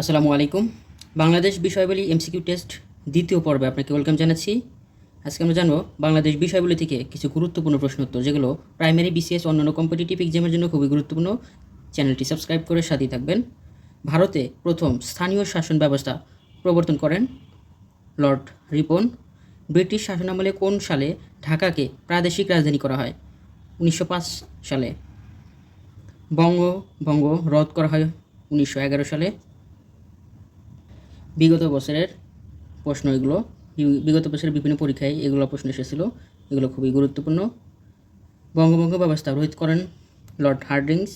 আসসালামু আলাইকুম। Bangladesh বিষয়বলী MCQ test দ্বিতীয় পর্বে আপনাকে ওয়েলকাম জানাচ্ছি। আজকে আমরা জানব বাংলাদেশ বিষয়বলী থেকে কিছু গুরুত্বপূর্ণ প্রশ্ন উত্তর, যেগুলো প্রাইমারি বিসিএস অন্যান্য কম্পিটিটিভ এক্সামের জন্য খুবই গুরুত্বপূর্ণ। চ্যানেলটি সাবস্ক্রাইব করে সাথেই থাকবেন। ভারতে প্রথম স্থানীয় শাসন ব্যবস্থা প্রবর্তন করেন লর্ড রিপন। ব্রিটিশ শাসনামলে কোন সালে ঢাকাকে প্রাদেশিক রাজধানী করা হয়? উনিশশো পাঁচ সালে। বঙ্গভঙ্গ রদ করা হয় উনিশশো এগারো সালে। বিগত বছরের প্রশ্ন এগুলো। বিগত বছরের বিভিন্ন পরীক্ষায় এগুলো প্রশ্ন এসেছিল। এগুলো খুবই গুরুত্বপূর্ণ। বঙ্গভঙ্গ ব্যবস্থা রোহিত করেন লর্ড হার্ডিংস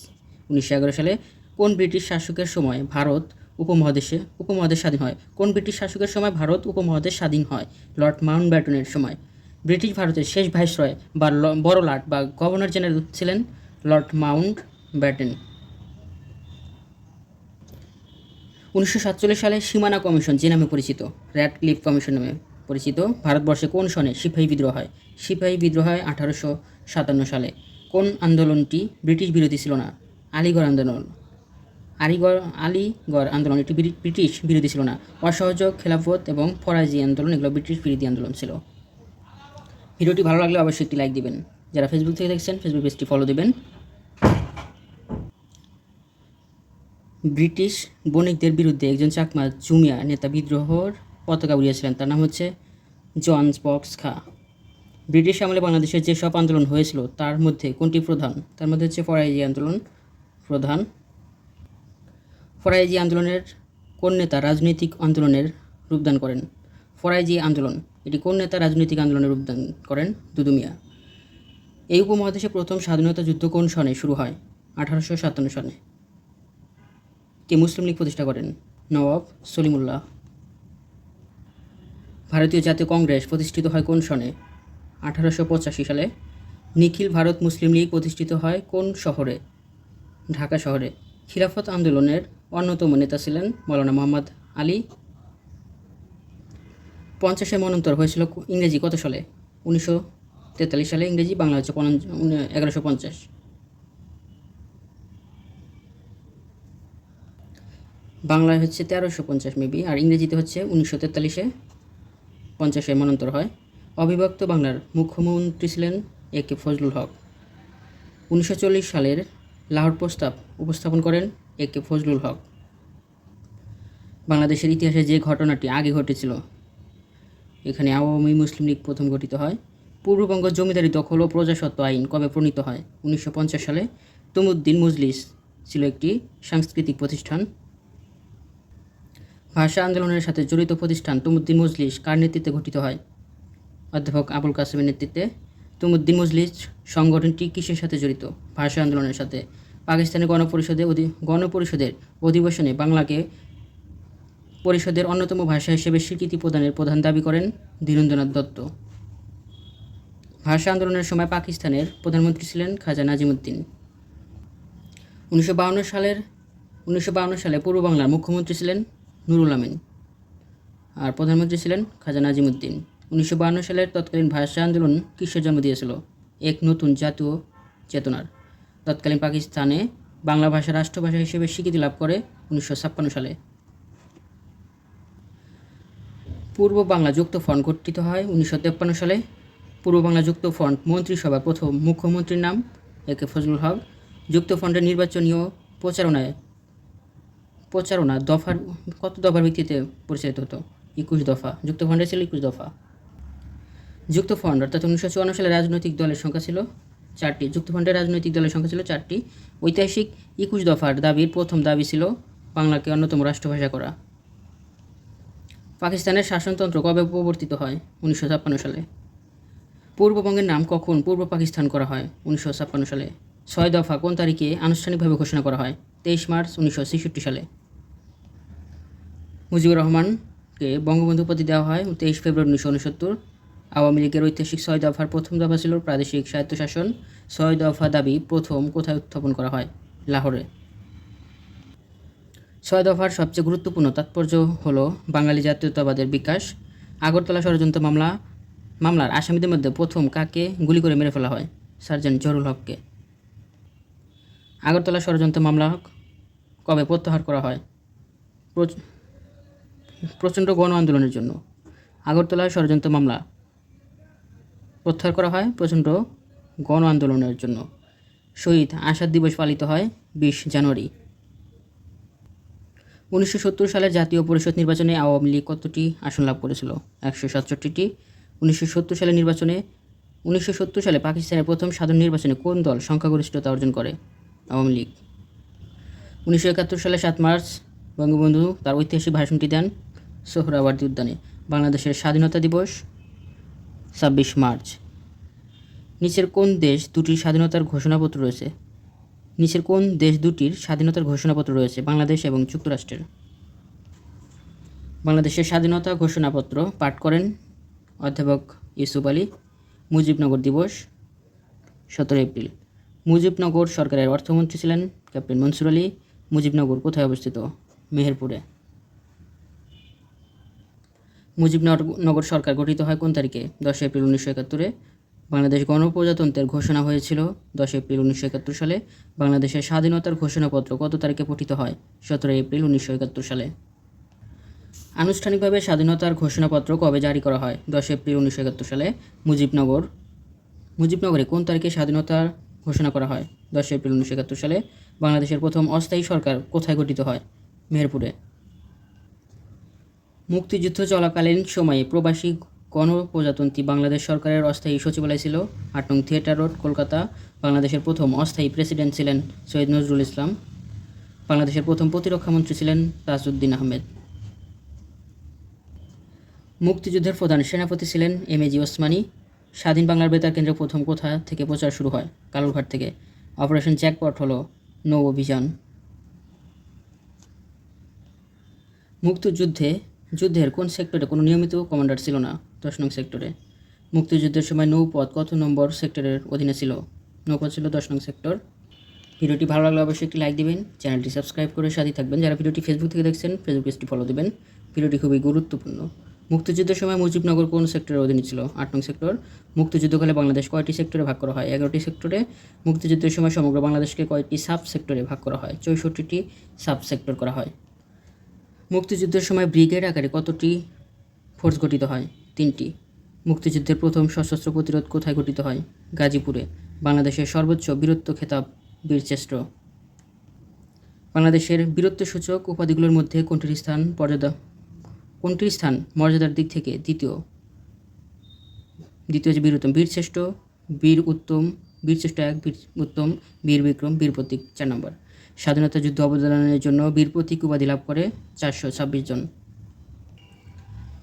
উনিশশো এগারো সালে। কোন ব্রিটিশ শাসকের সময় ভারত উপমহাদেশে, উপমহাদেশ স্বাধীন হয়? কোন ব্রিটিশ শাসকের সময় ভারত উপমহাদেশ স্বাধীন হয়? লর্ড মাউন্ট ব্যাটনের সময়। ব্রিটিশ ভারতের শেষ ভাইসরয় বা বড় লাট বা গভর্নর জেনারেল ছিলেন লর্ড মাউন্ট ব্যাটেন উনিশশো সাতচল্লিশ সালে সীমানা কমিশন, যে নামে পরিচিত র্যাড ক্লিফ কমিশন নামে পরিচিত, ভারতবর্ষে কোন সনে সিপাহী বিদ্রোহ হয়? সিপাহী বিদ্রোহ হয় আঠারোশো সাতান্ন সালে। কোন আন্দোলনটি ব্রিটিশ বিরোধী ছিল না? আলিগড় আন্দোলন। আলিগড় আলিগড় আন্দোলন এটি ব্রি- ব্রিটিশ বিরোধী ছিল না। অসহযোগ, খেলাফত এবং ফরাজি আন্দোলন এগুলো ব্রিটিশ বিরোধী আন্দোলন ছিল। ভিডিওটি ভালো লাগলে অবশ্যই একটি লাইক দিবেন। যারা ফেসবুক থেকে দেখছেন ফেসবুক পেজটি ফলো দিবেন। ব্রিটিশ বণিকদের বিরুদ্ধে একজন চাকমা জুমিয়া নেতা বিদ্রোহর পতাকা উড়িয়েছিলেন। তার নাম হচ্ছে জন বক্স খা ব্রিটিশ আমলে বাংলাদেশের যেসব আন্দোলন হয়েছিল, তার মধ্যে কোনটি প্রধান? তার মধ্যে হচ্ছে ফরাইজি আন্দোলন প্রধান। ফরাইজি আন্দোলনের কোন নেতা রাজনৈতিক আন্দোলনের রূপদান করেন? ফরাইজি আন্দোলন, এটি কোন নেতা রাজনৈতিক আন্দোলনের রূপদান করেন? দুদুমিয়া। এই উপমহাদেশে প্রথম স্বাধীনতা যুদ্ধ কোন সনে শুরু হয়? আঠারোশো সাতান্ন সনে। কে মুসলিম লীগ প্রতিষ্ঠা করেন? নবাব সলিমুল্লাহ। ভারতীয় জাতীয় কংগ্রেস প্রতিষ্ঠিত হয় কোন সনে? আঠারোশো পঁচাশি সালে। নিখিল ভারত মুসলিম লীগ প্রতিষ্ঠিত হয় কোন শহরে? ঢাকা শহরে। খিলাফত আন্দোলনের অন্যতম নেতা ছিলেন মৌলানা মোহাম্মদ আলী। পঞ্চাশের মনন্তর হয়েছিল ইংরেজি কত সালে? উনিশশো তেতাল্লিশ সালে ইংরেজি, বাংলা হচ্ছে এগারোশো পঞ্চাশ। বাংলায় হচ্ছে তেরোশো পঞ্চাশ মেবি, আর ইংরেজিতে হচ্ছে উনিশশো তেতাল্লিশে পঞ্চাশে মনন্তর হয়। অবিভক্ত বাংলার মুখ্যমন্ত্রী ছিলেন এ কে ফজলুল হক। উনিশশো চল্লিশ সালের লাহোর প্রস্তাব উপস্থাপন করেন এ কে ফজলুল হক। বাংলাদেশের ইতিহাসে যে ঘটনাটি আগে ঘটেছিল, এখানে আওয়ামী মুসলিম লীগ প্রথম গঠিত হয়। পূর্ববঙ্গ জমিদারি দখল ও প্রজাসত্ব আইন কবে প্রণীত হয়? উনিশশো পঞ্চাশ সালে তমুদ্দিন মজলিস ছিল একটি সাংস্কৃতিক প্রতিষ্ঠান। ভাষা আন্দোলনের সাথে জড়িত প্রতিষ্ঠান তুমুদ্দিন মজলিস কার নেতৃত্বে গঠিত হয়? অধ্যাপক আবুল কাসেমের নেতৃত্বে তুমুদ্দিন মজলিস সংগঠনটি কিসের সাথে জড়িত? ভাষা আন্দোলনের সাথে। পাকিস্তানের গণপরিষদে অধি- গণপরিষদের অধিবেশনে বাংলাকে পরিষদের অন্যতম ভাষা হিসেবে স্বীকৃতি প্রদানের প্রধান দাবি করেন ধীরেন্দ্রনাথ দত্ত। ভাষা আন্দোলনের সময় পাকিস্তানের প্রধানমন্ত্রী ছিলেন খাজা নাজিমুদ্দিন। উনিশশো সালের, উনিশশো সালে পূর্ব বাংলার মুখ্যমন্ত্রী ছিলেন নুরুল আমিন। আর প্রধানমন্ত্রী ছিলেন খাজা নাজিমুদ্দিন উনিশশো বাউন্ন সালের তৎকালীন ভাষা আন্দোলন কিসের জন্ম দিয়েছিল? এক নতুন জাতীয় চেতনার। তৎকালীন পাকিস্তানে বাংলা ভাষা রাষ্ট্রভাষা হিসেবে স্বীকৃতি লাভ করে উনিশশো ছাপ্পান্ন সালে। পূর্ব বাংলা যুক্ত ফ্রন্ট গঠিত হয় উনিশশো তেপ্পান্ন সালে। পূর্ব বাংলা যুক্ত ফ্রন্ট মন্ত্রিসভার প্রথম মুখ্যমন্ত্রীর নাম এ কে ফজলুল হক। যুক্ত ফ্রন্টের নির্বাচনীয় প্রচারণায় প্রচারণা, দফার, কত দফার ভিত্তিতে পরিচালিত হতো? একুশ দফা। যুক্তফ্রন্টের ছিল একুশ দফা। যুক্তফ্রন্ট, অর্থাৎ উনিশশো চুয়ান্ন সালে রাজনৈতিক দলের সংখ্যা ছিল চারটি। যুক্ত ফ্রন্টের রাজনৈতিক দলের সংখ্যা ছিল চারটি। ঐতিহাসিক একুশ দফার দাবির প্রথম দাবি ছিল বাংলাকে অন্যতম রাষ্ট্রভাষা করা। পাকিস্তানের শাসনতন্ত্র কবে প্রবর্তিত হয়? উনিশশো ছাপ্পান্ন সালে। পূর্ববঙ্গের নাম কখন পূর্ব পাকিস্তান করা হয়? উনিশশো ছাপ্পান্ন সালে। ছয় দফা কোন তারিখে আনুষ্ঠানিকভাবে ঘোষণা করা হয়? তেইশ মার্চ উনিশশো ছেষট্টি সালে। মুজিবুর রহমানকে বঙ্গবন্ধু উপাধি দেওয়া হয় তেইশ ফেব্রুয়ারি উনিশশো উনসত্তর। আওয়ামী লীগের ঐতিহাসিক ছয় দফার প্রথম দফা ছিল প্রাদেশিক স্বায়ত্তশাসন। ছয় দফা দাবি প্রথম কোথায় উত্থাপন করা হয়? লাহোরে। ছয় দফার সবচেয়ে গুরুত্বপূর্ণ তাৎপর্য হল বাঙালি জাতীয়তাবাদের বিকাশ, আগরতলা ষড়যন্ত্র মামলা, মামলার আসামিদের মধ্যে প্রথম কাকে গুলি করে মেরে ফেলা হয়? সার্জেন্ট জরুল হককে। আগরতলা ষড়যন্ত্র মামলা কবে প্রত্যাহার করা হয়? প্রচণ্ড গণ আন্দোলনের জন্য। আগরতলায় ষড়যন্ত্র মামলা। প্রত্যাহার করা হয় প্রচণ্ড গণ আন্দোলনের জন্য। শহীদ আষাঢ় দিবস পালিত হয় বিশ জানুয়ারি। উনিশশো সত্তর সালের জাতীয় পরিষদ নির্বাচনে আওয়ামী লীগ কতটি আসন লাভ করেছিল? একশো সাতষট্টিটি। উনিশশো সত্তর সালের নির্বাচনে, উনিশশো সত্তর সালে পাকিস্তানের প্রথম সাধারণ নির্বাচনে কোন দল সংখ্যাগরিষ্ঠতা অর্জন করে? আওয়ামী লীগ। উনিশশো একাত্তর সালে সাত মার্চ, বঙ্গবন্ধু তার ঐতিহাসিক ভাষণটি দেন। সোহরাওয়ার্দী উদ্যানে বাংলাদেশের স্বাধীনতা দিবস, ছাব্বিশ মার্চ। নিচের কোন দেশ দুটির স্বাধীনতার ঘোষণাপত্র রয়েছে? নিচের কোন দেশ দুটির স্বাধীনতার ঘোষণাপত্র রয়েছে? বাংলাদেশ এবং যুক্তরাষ্ট্রের। বাংলাদেশের স্বাধীনতা ঘোষণাপত্র পাঠ করেন অধ্যাপক ইউসুফ আলী, মুজিবনগর দিবস, সতেরো এপ্রিল। মুজিবনগর সরকারের অর্থমন্ত্রী ছিলেন ক্যাপ্টেন মনসুর আলী। মুজিবনগর কোথায় অবস্থিত? মেহেরপুরে। মুজিবনগর সরকার গঠিত হয় কোন তারিখে? দশ এপ্রিল উনিশশো একাত্তরে। বাংলাদেশ গণপ্রজাতন্ত্রের ঘোষণা হয়েছিল দশ এপ্রিল উনিশশো একাত্তর সালে। বাংলাদেশের স্বাধীনতার ঘোষণাপত্র কত তারিখে পঠিত হয়? সতেরো এপ্রিল উনিশশো একাত্তর সালে। আনুষ্ঠানিকভাবে স্বাধীনতার ঘোষণাপত্র কবে জারি করা হয়? দশ এপ্রিল উনিশশো একাত্তর সালে মুজিবনগর। মুজিবনগরে কোন তারিখে স্বাধীনতার ঘোষণা করা হয়? দশ এপ্রিল উনিশশো একাত্তর সালে। বাংলাদেশের প্রথম অস্থায়ী সরকার কোথায় গঠিত হয়? মেহেরপুরে। মুক্তিযুদ্ধ চলাকালীন সময়ে প্রবাসী গণপ্রজাতন্ত্রী বাংলাদেশ সরকারের অস্থায়ী সচিবালয় ছিল আট থিয়েটার রোড, কলকাতা। বাংলাদেশের প্রথম অস্থায়ী প্রেসিডেন্ট ছিলেন সৈয়দ নজরুল ইসলাম। বাংলাদেশের প্রথম প্রতিরক্ষামন্ত্রী ছিলেন তাজউদ্দিন আহমেদ। মুক্তিযুদ্ধের প্রধান সেনাপতি ছিলেন এম এ জি ওসমানী। স্বাধীন বাংলার বেতার কেন্দ্র প্রথম কোথা থেকে প্রচার শুরু হয়? কালুরঘাট থেকে। অপারেশন জ্যাকপট হল নৌ অভিযান। মুক্তিযুদ্ধে যুদ্ধের কোন সেক্টরে কোনো নিয়মিত কমান্ডার ছিল না? দশ নং সেক্টরে। মুক্তিযুদ্ধের সময় নৌপথ কত নম্বর সেক্টরের অধীনে ছিল? নৌপথ ছিল দশ নং সেক্টর। ভিডিওটি ভালো লাগলে অবশ্যই একটি লাইক দিবেন, চ্যানেলটি সাবস্ক্রাইব করে সাথে থাকবেন। যারা ভিডিওটি ফেসবুক থেকে দেখছেন ফেসবুক পেজটি ফলো দেবেন। ভিডিওটি খুবই গুরুত্বপূর্ণ। মুক্তিযুদ্ধের সময় মুজিবনগর কোন সেক্টরের অধীনে ছিল? আট নং সেক্টর। মুক্তিযুদ্ধকালে বাংলাদেশ কয়টি সেক্টরে ভাগ করা হয়? এগারোটি সেক্টরে। মুক্তিযুদ্ধের সময় সমগ্র বাংলাদেশকে কয়টি সাব সেক্টরে ভাগ করা হয়? চৌষট্টিটি সাব সেক্টর করা হয়। মুক্তিযুদ্ধের সময় ব্রিগেড আকারে কতটি ফোর্স গঠিত হয়? তিনটি। মুক্তিযুদ্ধের প্রথম সশস্ত্র প্রতিরোধ কোথায় গঠিত হয়? গাজীপুরে। বাংলাদেশের সর্বোচ্চ বীরত্ব খেতাব বীরশ্রেষ্ঠ। বাংলাদেশের বীরত্বসূচক উপাধিগুলোর মধ্যে কোনটির স্থান মর্যাদা? কোনটির স্থান মর্যাদার দিক থেকে দ্বিতীয়? দ্বিতীয় যে বীর উত্তম বীরশ্রেষ্ঠ, বীর উত্তম, বীরশ্রেষ্ঠ এক, বীর উত্তম, বীর বিক্রম, বীর প্রতীক, চার নম্বর। স্বাধীনতা যুদ্ধ অবদানের জন্য বীর প্রতীক উপাধি লাভ করে চারশো ছাব্বিশ জন।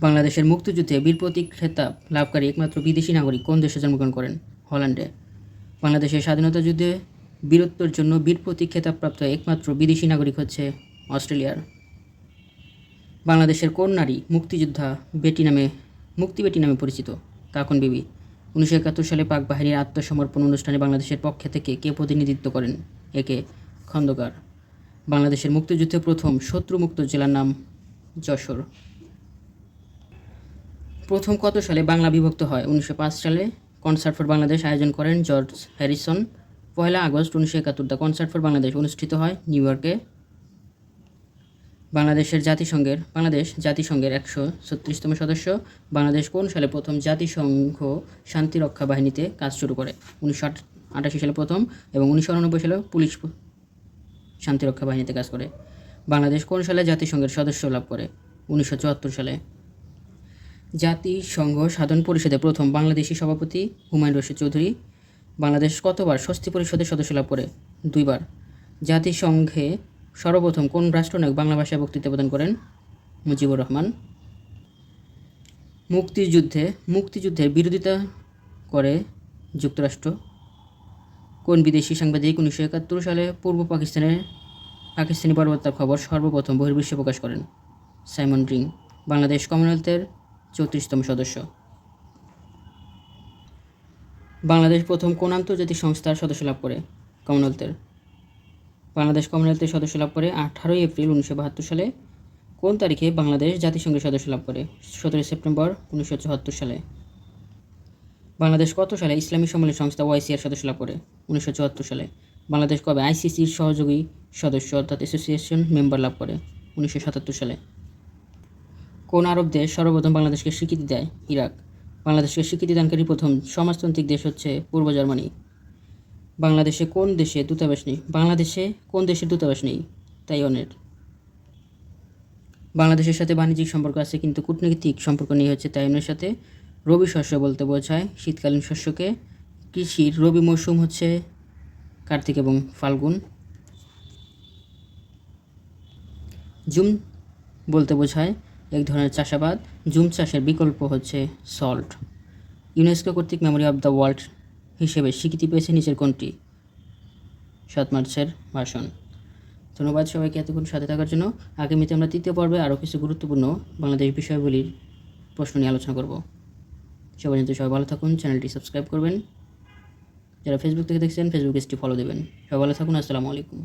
বাংলাদেশের মুক্তিযুদ্ধে বীর প্রতীক খেতাব লাভকারী একমাত্র বিদেশি নাগরিক কোন দেশে জন্মগ্রহণ করেন? হল্যান্ডে। বাংলাদেশের স্বাধীনতা যুদ্ধে বীরত্বের জন্য বীর প্রতীক খেতাবপ্রাপ্ত একমাত্র বিদেশি নাগরিক হচ্ছে অস্ট্রেলিয়ার। বাংলাদেশের কোন নারী মুক্তিযোদ্ধা বেটি নামে, মুক্তি বেটি নামে পরিচিত? কাকন বিবি। উনিশশো একাত্তর সালে পাক বাহিনীর আত্মসমর্পণ অনুষ্ঠানে বাংলাদেশের পক্ষে থেকে কে প্রতিনিধিত্ব করেন? একে খন্দকার। বাংলাদেশের মুক্তিযুদ্ধে প্রথম শত্রুমুক্ত জেলার নাম যশোর। প্রথম কত সালে বাংলা বিভক্ত হয়? উনিশশো পাঁচ সালে কনসার্ট ফর বাংলাদেশ আয়োজন করেন জর্জ হ্যারিসন। পয়লা আগস্ট উনিশশো একাত্তর দ্য কনসার্ট ফর বাংলাদেশ অনুষ্ঠিত হয় নিউ ইয়র্কে। বাংলাদেশের জাতিসংঘের, বাংলাদেশ জাতিসংঘের একশো ছত্রিশতম সদস্য। বাংলাদেশ কোন সালে প্রথম জাতিসংঘ শান্তিরক্ষা বাহিনীতে কাজ শুরু করে? উনিশশো আটাশি সালে প্রথম এবং উনিশশো উননব্বই সালে পুলিশ শান্তিরক্ষা বাহিনীতে কাজ করে। বাংলাদেশ কোন সালে জাতিসংঘের সদস্য লাভ করে? উনিশশো চুয়াত্তর সালে। জাতিসংঘ সাধারণ পরিষদে প্রথম বাংলাদেশি সভাপতি হুমায়ুন রশিদ চৌধুরী বাংলাদেশ কতবার স্বস্তি পরিষদের সদস্য লাভ করে? দুইবার। জাতিসংঘে সর্বপ্রথম কোন রাষ্ট্রনায়ক বাংলা ভাষায় বক্তৃতা প্রদান করেন? মুজিবুর রহমান। মুক্তিযুদ্ধে, মুক্তিযুদ্ধের বিরোধিতা করে যুক্তরাষ্ট্র। কোন বিদেশি সাংবাদিক উনিশশো একাত্তর সালে পূর্ব পাকিস্তানের পাকিস্তানি পরবর্তার খবর সর্বপ্রথম বহির্বিশ্বে প্রকাশ করেন? সাইমন রিং, বাংলাদেশ কমনওয়েলথের চৌত্রিশতম সদস্য। বাংলাদেশ প্রথম কোন আন্তর্জাতিক সংস্থার সদস্য লাভ করে? কমনওয়েলথের। বাংলাদেশ কমনওয়েলথের সদস্য লাভ করে আঠারোই এপ্রিল উনিশশো বাহাত্তর সালে। কোন তারিখে বাংলাদেশ জাতিসংঘের সদস্য লাভ করে? সতেরোই সেপ্টেম্বর উনিশশো চুয়াত্তর সালে। বাংলাদেশ কত সালে ইসলামী সম্মেলন সংস্থা ওআইসিআর সদস্য লাভ করে? উনিশশো চুয়াত্তর সালে। বাংলাদেশ কবে আইসিসির সহযোগী সদস্য অর্থাৎ অ্যাসোসিয়েশন মেম্বার লাভ করে? উনিশশো সাতাত্তর সালে। কোন আরব দেশ সর্বপ্রথম বাংলাদেশকে স্বীকৃতি দেয়? ইরাক। বাংলাদেশকে স্বীকৃতি দানকারী প্রথম সমাজতান্ত্রিক দেশ হচ্ছে পূর্ব জার্মানি। বাংলাদেশে কোন দেশে দূতাবাস নেই? বাংলাদেশে কোন দেশের দূতাবাস নেই? তাইওয়ানের। বাংলাদেশের সাথে বাণিজ্যিক সম্পর্ক আছে, কিন্তু কূটনৈতিক সম্পর্ক নেই হচ্ছে তাইওয়ানের সাথে। রবি শস্য বলতে বোঝায় শীতকালীন শস্যকে। কৃষির রবি মৌসুম হচ্ছে কার্তিক এবং ফাল্গুন। জুম বলতে বোঝায় এক ধরনের চাষাবাদ। জুম চাষের বিকল্প হচ্ছে সল্ট। ইউনেস্কো কর্তৃক মেমোরি অফ দ্য ওয়ার্ল্ড হিসেবে স্বীকৃতি পেয়েছে নিচের কোনটি? সাত মার্চের ভাষণ। ধন্যবাদ সবাইকে এতক্ষণ সাথে থাকার জন্য। আগামীতে আমরা তৃতীয় পর্বে আরও কিছু গুরুত্বপূর্ণ বাংলাদেশ বিষয়গুলির প্রশ্ন নিয়ে আলোচনা করব। সবাই জানতে সবাই ভালো থাকুন, চ্যানেলটি সাবস্ক্রাইব করবেন। যারা ফেসবুক থেকে দেখছেন ফেসবুক পেজটি ফলো দেবেন। সবাই ভালো থাকুন, আসসালামু আলাইকুম।